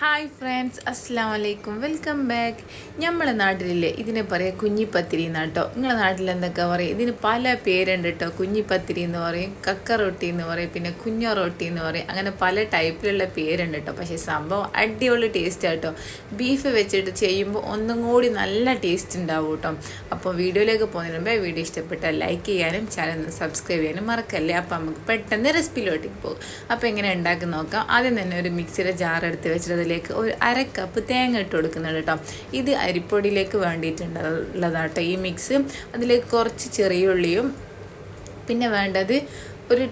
Hi friends അസ്സാം വലൈക്കും welcome back നമ്മളെ നാട്ടിലില്ലേ ഇതിനെ പറയാം കുഞ്ഞിപ്പത്തിരി എന്നാട്ടോ. നിങ്ങളെ നാട്ടിൽ എന്തൊക്കെ പറയും? ഇതിന് പല പേരുണ്ട് കേട്ടോ കുഞ്ഞിപ്പത്തിരി എന്ന് പറയും കക്ക റൊട്ടി എന്ന് പറയും പിന്നെ കുഞ്ഞ റൊട്ടി എന്ന് പറയും. അങ്ങനെ പല ടൈപ്പിലുള്ള പേരുണ്ട് കേട്ടോ പക്ഷേ സംഭവം അടിപൊളി ടേസ്റ്റ് ആട്ടോ ബീഫ് വെച്ചിട്ട് ചെയ്യുമ്പോൾ ഒന്നും കൂടി നല്ല ടേസ്റ്റ് ഉണ്ടാവും കേട്ടോ അപ്പോൾ വീഡിയോയിലേക്ക് പോകുന്നതിന് മുമ്പേ വീഡിയോ ഇഷ്ടപ്പെട്ടാൽ ലൈക്ക് ചെയ്യാനും ചാനൽ സബ്സ്ക്രൈബ് ചെയ്യാനും മറക്കല്ലേ. അപ്പോൾ നമുക്ക് പെട്ടെന്ന് റെസിപ്പിയിലോട്ടേക്ക് പോകും. അപ്പോൾ എങ്ങനെ ഉണ്ടാക്കി നോക്കാം. ആദ്യം തന്നെ ഒരു മിക്സിയുടെ ജാർ എടുത്ത് വെച്ചിട്ട് അതിലേക്ക് ഒരു അര കപ്പ് തേങ്ങ ഇട്ട് കൊടുക്കുന്നുണ്ട് കേട്ടോ. ഇത് അരിപ്പൊടിയിലേക്ക് വേണ്ടിയിട്ടുണ്ടുള്ളതാട്ടോ ഈ മിക്സ് അതിലേക്ക് കുറച്ച് ചെറിയ ഉള്ളിയും പിന്നെ വേണ്ടത് ഒരു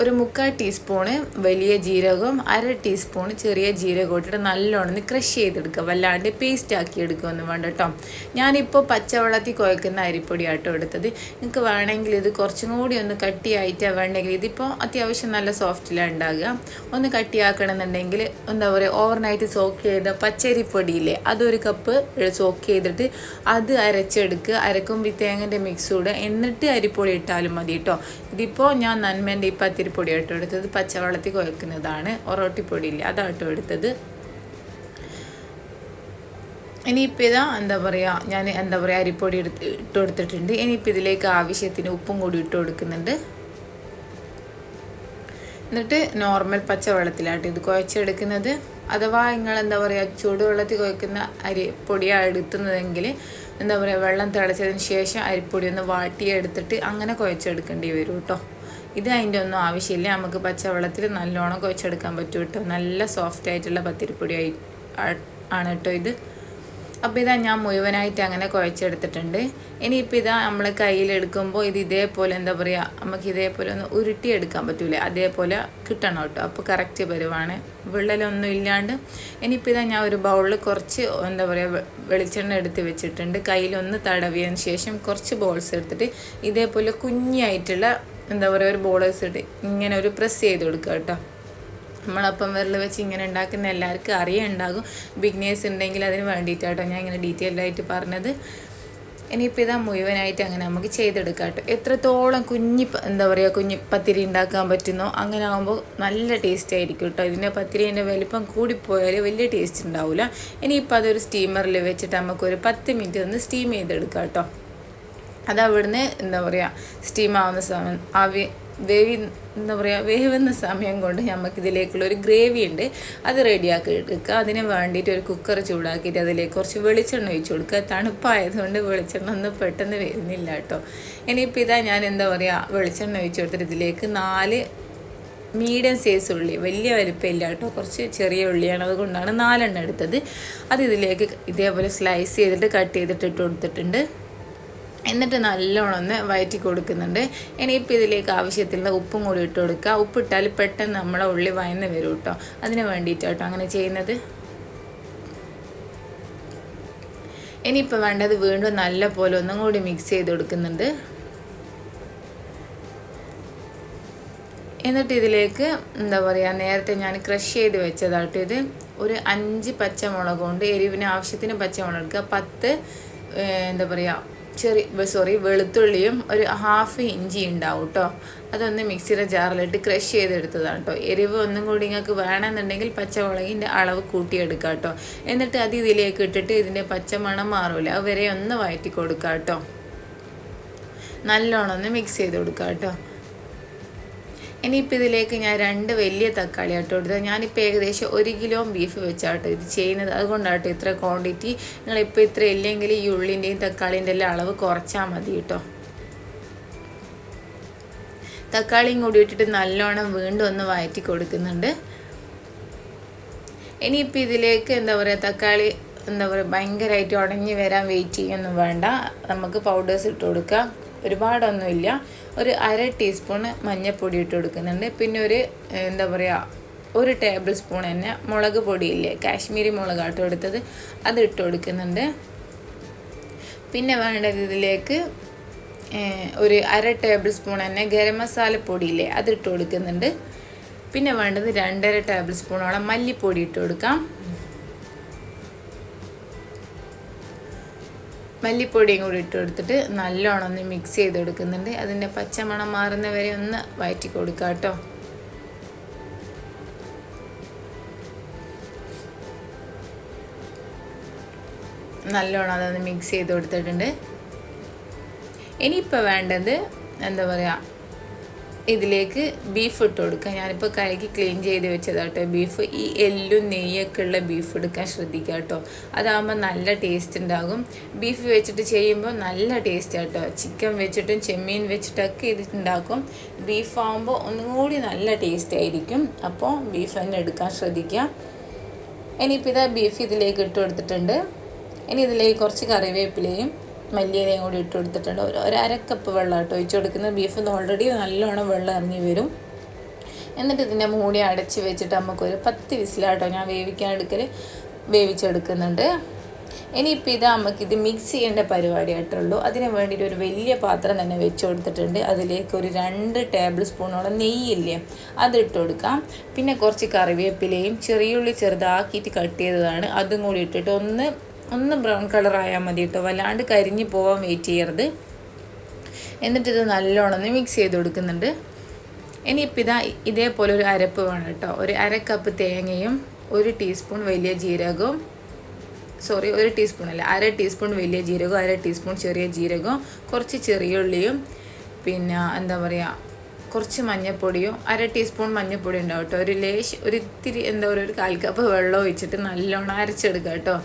ഒരു മുക്കാൽ ടീസ്പൂണ് വലിയ ജീരകവും അര ടീസ്പൂണ് ചെറിയ ജീരകം ഇട്ടിട്ട് നല്ലോണം ക്രഷ് ചെയ്തെടുക്കുക. വല്ലാണ്ട് പേസ്റ്റ് ആക്കി എടുക്കുകയൊന്നും വേണ്ട കേട്ടോ ഞാനിപ്പോൾ പച്ചവെള്ളത്തിൽ കുഴക്കുന്ന അരിപ്പൊടി ആട്ടോ എടുത്തത്. നിങ്ങൾക്ക് വേണമെങ്കിൽ ഇത് കുറച്ചും കൂടി ഒന്ന് കട്ടിയായിട്ടാണ് വേണ്ടെങ്കിൽ ഇതിപ്പോൾ അത്യാവശ്യം നല്ല സോഫ്റ്റിലാണ് ഉണ്ടാകുക ഒന്ന് കട്ടിയാക്കണമെന്നുണ്ടെങ്കിൽ എന്താ പറയുക ഓവർനൈറ്റ് സോക്ക് ചെയ്ത പച്ചരിപ്പൊടിയില്ലേ അതൊരു കപ്പ് സോക്ക് ചെയ്തിട്ട് അത് അരച്ചെടുക്കുക. അരക്കുമ്പോൾ ഈ മിക്സ് ഇടുക. എന്നിട്ട് അരിപ്പൊടി ഇട്ടാലും മതി കേട്ടോ ഇതിപ്പോൾ ഞാൻ നന്മേന്റെ ഈ പത്തിരിപ്പൊടി ആട്ടോ എടുത്തത്. പച്ചവെള്ളത്തിൽ കുഴക്കുന്നതാണ്. ഒറോട്ടിപ്പൊടി ഇല്ല അതാട്ടോ എടുത്തത്. ഇനിയിപ്പോൾ ഇതാ എന്താ പറയുക ഞാൻ എന്താ പറയുക അരിപ്പൊടി എടുത്ത് ഇട്ട് കൊടുത്തിട്ടുണ്ട്. ഇനിയിപ്പോൾ ഇതിലേക്ക് ആവശ്യത്തിന് ഉപ്പും കൂടി ഇട്ട് കൊടുക്കുന്നുണ്ട്. എന്നിട്ട് നോർമൽ പച്ചവെള്ളത്തിലാട്ടോ ഇത് കുഴച്ചെടുക്കുന്നത്. അഥവാ നിങ്ങൾ എന്താ പറയുക ചൂടുവെള്ളത്തിൽ കുഴക്കുന്ന അരി പൊടിയാണ് എടുക്കുന്നതെങ്കിൽ എന്താ പറയുക വെള്ളം തിളച്ചതിന് ശേഷം അരിപ്പൊടി ഒന്ന് വാട്ടിയെടുത്തിട്ട് അങ്ങനെ കുഴച്ചെടുക്കേണ്ടി വരും കേട്ടോ. ഇത് അതിന്റെ ഒന്നും ആവശ്യമില്ല. നമുക്ക് പച്ചവെള്ളത്തിൽ നല്ലോണം കുഴച്ചെടുക്കാൻ പറ്റും കേട്ടോ. നല്ല സോഫ്റ്റ് ആയിട്ടുള്ള പത്തിരിപ്പൊടി ആയി ആണ് കേട്ടോ ഇത്. അപ്പോൾ ഇതാ ഞാൻ മുഴുവനായിട്ട് അങ്ങനെ കുഴച്ചെടുത്തിട്ടുണ്ട്. ഇനിയിപ്പോൾ ഇതാ നമ്മൾ കയ്യിലെടുക്കുമ്പോൾ ഇത് ഇതേപോലെ എന്താ പറയുക നമുക്ക് ഇതേപോലെ ഒന്ന് ഉരുട്ടിയെടുക്കാൻ പറ്റൂലേ. അതേപോലെ കിട്ടണം കേട്ടോ. അപ്പോൾ കറക്റ്റ് പരുവാണ്. വിള്ളലൊന്നും ഇല്ലാണ്ട്. ഇനിയിപ്പോൾ ഇതാ ഞാൻ ഒരു ബൗളിൽ കുറച്ച് എന്താ പറയുക വെളിച്ചെണ്ണ എടുത്ത് വെച്ചിട്ടുണ്ട്. കയ്യിലൊന്ന് തടവിയതിന് ശേഷം കുറച്ച് ബോൾസ് എടുത്തിട്ട് ഇതേപോലെ കുഞ്ഞായിട്ടുള്ള എന്താ പറയുക ഒരു ബോളേഴ്സ് ഇട്ട് ഇങ്ങനെ ഒരു പ്രസ് ചെയ്ത് കൊടുക്കുക കേട്ടോ. നമ്മളപ്പം വിരൽ വെച്ച് ഇങ്ങനെ ഉണ്ടാക്കുന്ന എല്ലാവർക്കും അറിയുണ്ടാകും ബിഗ്നേഴ്സ് ഉണ്ടെങ്കിൽ അതിന് വേണ്ടിയിട്ടാട്ടോ ഞാൻ ഇങ്ങനെ ഡീറ്റെയിൽഡ് ആയിട്ട് പറഞ്ഞത്. ഇനിയിപ്പോൾ ഇതാ മുഴുവനായിട്ട് അങ്ങനെ നമുക്ക് ചെയ്തെടുക്കാം കേട്ടോ എത്രത്തോളം കുഞ്ഞി എന്താ പറയുക കുഞ്ഞി പത്തിരി ഉണ്ടാക്കാൻ പറ്റുന്നോ അങ്ങനെ ആകുമ്പോൾ നല്ല ടേസ്റ്റ് ആയിരിക്കും കേട്ടോ ഇതിന്റെ പത്തിരീന്റെ വലിപ്പം കൂടിപ്പോയാൽ വലിയ ടേസ്റ്റ് ഉണ്ടാവില്ല ഇനിയിപ്പോൾ അതൊരു സ്റ്റീമറിൽ വെച്ചിട്ട് നമുക്കൊരു പത്ത് മിനിറ്റ് ഒന്ന് സ്റ്റീം ചെയ്തെടുക്കാം കേട്ടോ അത് അവിടുന്ന് എന്താ പറയുക സ്റ്റീം ആവുന്ന സമയം ആവി വേവി എന്താ പറയുക വേവുന്ന സമയം കൊണ്ട് നമുക്കിതിലേക്കുള്ള ഒരു ഗ്രേവി ഉണ്ട്. അത് റെഡിയാക്കി എടുക്കുക. അതിന് വേണ്ടിയിട്ട് ഒരു കുക്കർ ചൂടാക്കിയിട്ട് അതിലേക്ക് കുറച്ച് വെളിച്ചെണ്ണ ഒഴിച്ചു കൊടുക്കുക. തണുപ്പായതുകൊണ്ട് വെളിച്ചെണ്ണ ഒന്നും പെട്ടെന്ന് വരുന്നില്ല കേട്ടോ. ഇനിയിപ്പോൾ ഇതാ ഞാൻ എന്താ പറയുക വെളിച്ചെണ്ണ ഒഴിച്ചു കൊടുത്തിട്ട് ഇതിലേക്ക് നാല് മീഡിയം സൈസ് ഉള്ളി വലിയ വലിപ്പമില്ല കേട്ടോ. കുറച്ച് ചെറിയ ഉള്ളിയാണ് അതുകൊണ്ടാണ് നാലെണ്ണം എടുത്തത്. അത് ഇതിലേക്ക് ഇതേപോലെ സ്ലൈസ് ചെയ്തിട്ട് കട്ട് ചെയ്തിട്ട് ഇട്ട് കൊടുത്തിട്ടുണ്ട്. എന്നിട്ട് നല്ലോണം ഒന്ന് വയറ്റി കൊടുക്കുന്നുണ്ട്. ഇനിയിപ്പോൾ ഇതിലേക്ക് ആവശ്യത്തിലുള്ള ഉപ്പും കൂടി ഇട്ട് കൊടുക്കുക. ഉപ്പിട്ടാൽ പെട്ടെന്ന് നമ്മളെ ഉള്ളി വയന്ന് വരും കേട്ടോ. അതിന് വേണ്ടിയിട്ടാട്ടോ അങ്ങനെ ചെയ്യുന്നത്. ഇനിയിപ്പോൾ വേണ്ടത് വീണ്ടും നല്ല പോലെ ഒന്നും കൂടി മിക്സ് ചെയ്ത് കൊടുക്കുന്നുണ്ട്. എന്നിട്ട് ഇതിലേക്ക് എന്താ പറയുക നേരത്തെ ഞാൻ ക്രഷ് ചെയ്ത് വെച്ചതാട്ടോ ഇത്. ഒരു അഞ്ച് പച്ചമുളക് കൊണ്ട് എരിവിന് ആവശ്യത്തിന് പച്ചമുളക് പത്ത് എന്താ പറയുക ചെറിയ സോറി വെളുത്തുള്ളിയും ഒരു ഹാഫ് ഇഞ്ചി ഉണ്ടാവും കേട്ടോ അതൊന്ന് മിക്സിയുടെ ജാറിലിട്ട് ക്രഷ് ചെയ്തെടുത്തതാണ് കേട്ടോ എരിവ് ഒന്നും കൂടി നിങ്ങൾക്ക് വേണമെന്നുണ്ടെങ്കിൽ പച്ചമുളകിന്റെ അളവ് കൂട്ടിയെടുക്കുക കേട്ടോ എന്നിട്ട് അത് ഇതിലേക്ക് ഇട്ടിട്ട് ഇതിന്റെ പച്ചമണം മാറൂല. അത് വരെ ഒന്ന് വഴറ്റി കൊടുക്കുക കേട്ടോ നല്ലോണം ഒന്ന് മിക്സ് ചെയ്ത് കൊടുക്കുക കേട്ടോ ഇനിയിപ്പോൾ ഇതിലേക്ക് ഞാൻ രണ്ട് വലിയ തക്കാളി ആട്ടോ എടുത്തത് ഞാനിപ്പോൾ ഏകദേശം ഒരു കിലോ ബീഫ് വെച്ചാട്ടോ ഇത് ചെയ്യുന്നത്. അതുകൊണ്ടാട്ടോ ഇത്ര ക്വാണ്ടിറ്റി നിങ്ങളിപ്പോൾ ഇത്ര ഇല്ലെങ്കിൽ ഈ ഉള്ളിന്റെയും തക്കാളിന്റെ എല്ലാം അളവ് കുറച്ചാൽ മതി കേട്ടോ. തക്കാളിയും കൂടി ഇട്ടിട്ട് നല്ലോണം വീണ്ടും ഒന്ന് വഴറ്റി കൊടുക്കുന്നുണ്ട്. ഇനിയിപ്പോൾ ഇതിലേക്ക് എന്താ പറയുക തക്കാളി എന്താ പറയുക ഭയങ്കരമായിട്ട് ഉടഞ്ഞു വരാൻ വെയിറ്റ് ചെയ്യൊന്നും വേണ്ട. നമുക്ക് പൗഡേഴ്സ് ഇട്ട് കൊടുക്കാം. ഒരുപാടൊന്നുമില്ല. ഒരു അര ടീസ്പൂണ് മഞ്ഞൾപ്പൊടി ഇട്ട് കൊടുക്കുന്നുണ്ട്. പിന്നെ ഒരു എന്താ പറയുക ഒരു ടേബിൾ സ്പൂൺ തന്നെ മുളക് പൊടിയില്ലേ കാശ്മീരി മുളക് മുളകാട്ടോ എടുത്തത് അത് ഇട്ട് കൊടുക്കുന്നുണ്ട്. പിന്നെ വേണ്ടത് ഇതിലേക്ക് ഒരു അര ടേബിൾ സ്പൂൺ തന്നെ ഗരം മസാല പൊടിയില്ലേ അത് ഇട്ട് കൊടുക്കുന്നുണ്ട്. പിന്നെ വേണ്ടത് രണ്ടര ടേബിൾ സ്പൂണോളം മല്ലിപ്പൊടി ഇട്ട് കൊടുക്കാം. മല്ലിപ്പൊടിയും കൂടി ഇട്ട് കൊടുത്തിട്ട് നല്ലോണം ഒന്ന് മിക്സ് ചെയ്തെടുക്കുന്നുണ്ട്. അതിന്റെ പച്ചമണം മാറുന്ന വരെ ഒന്ന് വയറ്റി കൊടുക്കുക കേട്ടോ. നല്ലോണം അതൊന്ന് മിക്സ് ചെയ്ത് കൊടുത്തിട്ടുണ്ട്. ഇനിയിപ്പോൾ വേണ്ടത് എന്താ പറയുക ഇതിലേക്ക് ബീഫ് ഇട്ട് കൊടുക്കുക. ഞാനിപ്പോൾ കഴുകി ക്ലീൻ ചെയ്ത് വെച്ചതാട്ടോ. ബീഫ് ഈ എല്ലും നെയ്യൊക്കെ ഉള്ള ബീഫ് എടുക്കാൻ ശ്രദ്ധിക്കുക കേട്ടോ അതാകുമ്പോൾ നല്ല ടേസ്റ്റ് ഉണ്ടാകും. ബീഫ് വെച്ചിട്ട് ചെയ്യുമ്പോൾ നല്ല ടേസ്റ്റ് ആട്ടോ. ചിക്കൻ വെച്ചിട്ടും ചെമ്മീൻ വെച്ചിട്ടൊക്കെ ഇതിട്ടുണ്ടാക്കും ബീഫ് ആകുമ്പോൾ ഒന്നും കൂടി നല്ല ടേസ്റ്റ് ആയിരിക്കും. അപ്പോൾ ബീഫ് തന്നെ എടുക്കാൻ ശ്രദ്ധിക്കുക. ഇനിയിപ്പോൾ ഇതാ ബീഫ് ഇതിലേക്ക് ഇട്ട് കൊടുത്തിട്ടുണ്ട്. ഇനി ഇതിലേക്ക് കുറച്ച് കറിവേപ്പിലയും മല്ലിയിലയും കൂടി ഇട്ട് കൊടുത്തിട്ടുണ്ട്. ഒരു വെള്ളമായിട്ട് വെള്ളം കേട്ടോ ഒഴിച്ച് കൊടുക്കുന്നത്. ബീഫ് ഓൾറെഡി നല്ലോണം വെള്ളം ഇറങ്ങി വരും. എന്നിട്ട് ഇതിന്റെ മൂടി അടച്ച് വെച്ചിട്ട് നമുക്കൊരു പത്ത് വിസിലാട്ടോ ഞാൻ വേവിക്കാൻ എടുക്കൽ വേവിച്ചെടുക്കുന്നുണ്ട്. ഇനിയിപ്പോൾ ഇത് നമുക്ക് ഇത് മിക്സ് ചെയ്യേണ്ട പരിപാടിയായിട്ടുള്ളൂ. അതിന് വേണ്ടിയിട്ട് ഒരു വലിയ പാത്രം തന്നെ വെച്ച് കൊടുത്തിട്ടുണ്ട്. അതിലേക്ക് ഒരു രണ്ട് ടേബിൾ സ്പൂണോളം നെയ്യില്ലേ അതിട്ട് കൊടുക്കാം. പിന്നെ കുറച്ച് കറിവേപ്പിലയും ചെറിയുള്ളി ചെറുതാക്കിയിട്ട് കട്ട് ചെയ്തതാണ്. അതും കൂടി ഇട്ടിട്ട് ഒന്ന് ഒന്ന് ബ്രൗൺ കളർ ആയാൽ മതി കേട്ടോ വല്ലാണ്ട് കരിഞ്ഞ് പോവാൻ വെയിറ്റ് ചെയ്യരുത്. എന്നിട്ടിത് നല്ലോണം മിക്സ് ചെയ്ത് കൊടുക്കുന്നുണ്ട്. ഇനിയിപ്പോൾ ഇതാ ഇതേപോലെ ഒരു അരപ്പ് വേണം കേട്ടോ ഒരു അര കപ്പ് തേങ്ങയും ഒരു ടീസ്പൂൺ വലിയ ജീരകവും. സോറി ഒരു ടീസ്പൂൺ അല്ല അര ടീസ്പൂൺ വലിയ ജീരകവും അര ടീസ്പൂൺ ചെറിയ ജീരകവും കുറച്ച് ചെറിയ ഉള്ളിയും പിന്നെ എന്താ പറയുക കുറച്ച് മഞ്ഞൾപ്പൊടിയും അര ടീസ്പൂൺ മഞ്ഞൾപ്പൊടി ഉണ്ടാവും കേട്ടോ ഒരു ലേശ് ഒരു ഇത്തിരി എന്താ പറയുക ഒരു കാൽ കപ്പ് വെള്ളം ഒഴിച്ചിട്ട് നല്ലോണം അരച്ചെടുക്കുക കേട്ടോ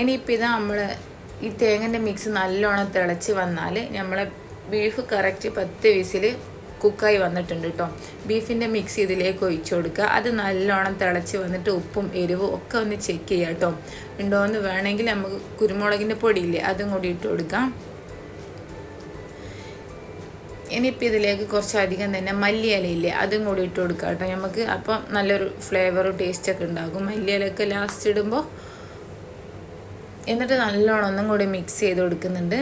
ഇനിയിപ്പോൾ ഇത് നമ്മൾ ഈ തേങ്ങന്റെ മിക്സ് നല്ലോണം തിളച്ച് വന്നാൽ നമ്മളെ ബീഫ് കറക്റ്റ് പത്ത് വിസിൽ കുക്കായി വന്നിട്ടുണ്ട് കേട്ടോ ബീഫിന്റെ മിക്സ് ഇതിലേക്ക് ഒഴിച്ചു കൊടുക്കുക അത് നല്ലോണം തിളച്ച് വന്നിട്ട് ഉപ്പും എരിവും ഒക്കെ ഒന്ന് ചെക്ക് ചെയ്യുക കേട്ടോ ഉണ്ടോ എന്ന് വേണമെങ്കിൽ നമുക്ക് കുരുമുളകിന്റെ പൊടിയില്ലേ അതും കൂടി ഇട്ട് കൊടുക്കാം. ഇനിയിപ്പോൾ ഇതിലേക്ക് കുറച്ചധികം തന്നെ മല്ലിയിലയില്ലേ അതും കൂടി ഇട്ട് കൊടുക്കാം കേട്ടോ നമുക്ക് അപ്പം നല്ലൊരു ഫ്ലേവറും ടേസ്റ്റൊക്കെ ഉണ്ടാകും. മല്ലിയിലൊക്കെ ലാസ്റ്റ് ഇടുമ്പോൾ എന്നിട്ട് നല്ലോണം ഒന്നും കൂടി മിക്സ് ചെയ്ത് കൊടുക്കുന്നുണ്ട്.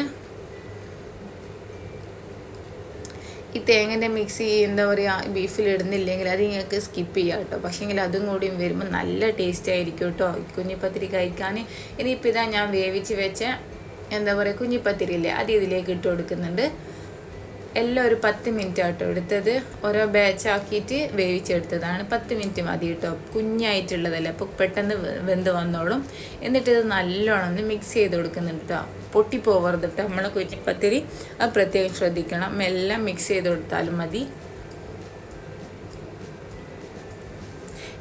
ഈ തേങ്ങന്റെ മിക്സ് എന്താ പറയുക ബീഫിൽ ഇടുന്നില്ലെങ്കിൽ അത് നിങ്ങൾക്ക് സ്കിപ്പ് ചെയ്യാം കേട്ടോ. പക്ഷേങ്കിൽ അതും കൂടിയും വരുമ്പോൾ നല്ല ടേസ്റ്റ് ആയിരിക്കും കേട്ടോ. കുഞ്ഞിപ്പത്തിരി കഴിക്കാൻ. ഇനിയിപ്പോൾ ഇതാ ഞാൻ വേവിച്ച് വെച്ച എന്താ പറയുക കുഞ്ഞിപ്പത്തിരി ഇല്ലേ അത് ഇതിലേക്ക് ഇട്ട് കൊടുക്കുന്നുണ്ട്. എല്ലാം ഒരു പത്ത് മിനിറ്റ് ആട്ടോ എടുത്തത്. ഓരോ ബാച്ച് ആക്കിയിട്ട് വേവിച്ചെടുത്തതാണ്. പത്ത് മിനിറ്റ് മതി കേട്ടോ. കുഞ്ഞായിട്ടുള്ളതല്ലേ. അപ്പോൾ പെട്ടെന്ന് വെന്ത് വന്നോളും. എന്നിട്ട് ഇത് നല്ലോണം ഒന്ന് മിക്സ് ചെയ്ത് കൊടുക്കുന്നുണ്ട് കേട്ടോ പൊട്ടിപ്പോവരുത് കേട്ടോ നമ്മളെ കുറ്റിപ്പത്തിരി അത് പ്രത്യേകം ശ്രദ്ധിക്കണം. എല്ലാം മിക്സ് ചെയ്ത് കൊടുത്താലും മതി.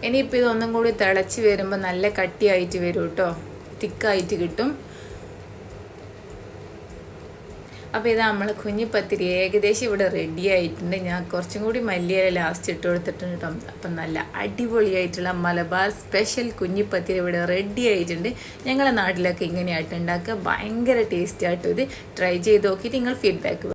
ഇനിയിപ്പോൾ ഇതൊന്നും കൂടി തിളച്ച് വരുമ്പോൾ നല്ല കട്ടിയായിട്ട് വരും കേട്ടോ തിക്കായിട്ട് കിട്ടും. അപ്പോൾ ഇത് നമ്മൾ കുഞ്ഞിപ്പത്തിരി ഏകദേശം ഇവിടെ റെഡി ആയിട്ടുണ്ട്. ഞാൻ കുറച്ചും കൂടി മല്ലിയില ലാസ്റ്റ് ഇട്ട് കൊടുത്തിട്ടുണ്ട് കേട്ടോ അപ്പം നല്ല അടിപൊളിയായിട്ടുള്ള മലബാർ സ്പെഷ്യൽ കുഞ്ഞിപ്പത്തിരി ഇവിടെ റെഡി ആയിട്ടുണ്ട്. ഞങ്ങളുടെ നാട്ടിലൊക്കെ ഇങ്ങനെയായിട്ട് ഉണ്ടാക്കുക. ഭയങ്കര ടേസ്റ്റി ആയിട്ട് ഇത്. ട്രൈ ചെയ്ത് നോക്കിയിട്ട് നിങ്ങൾ ഫീഡ്ബാക്ക്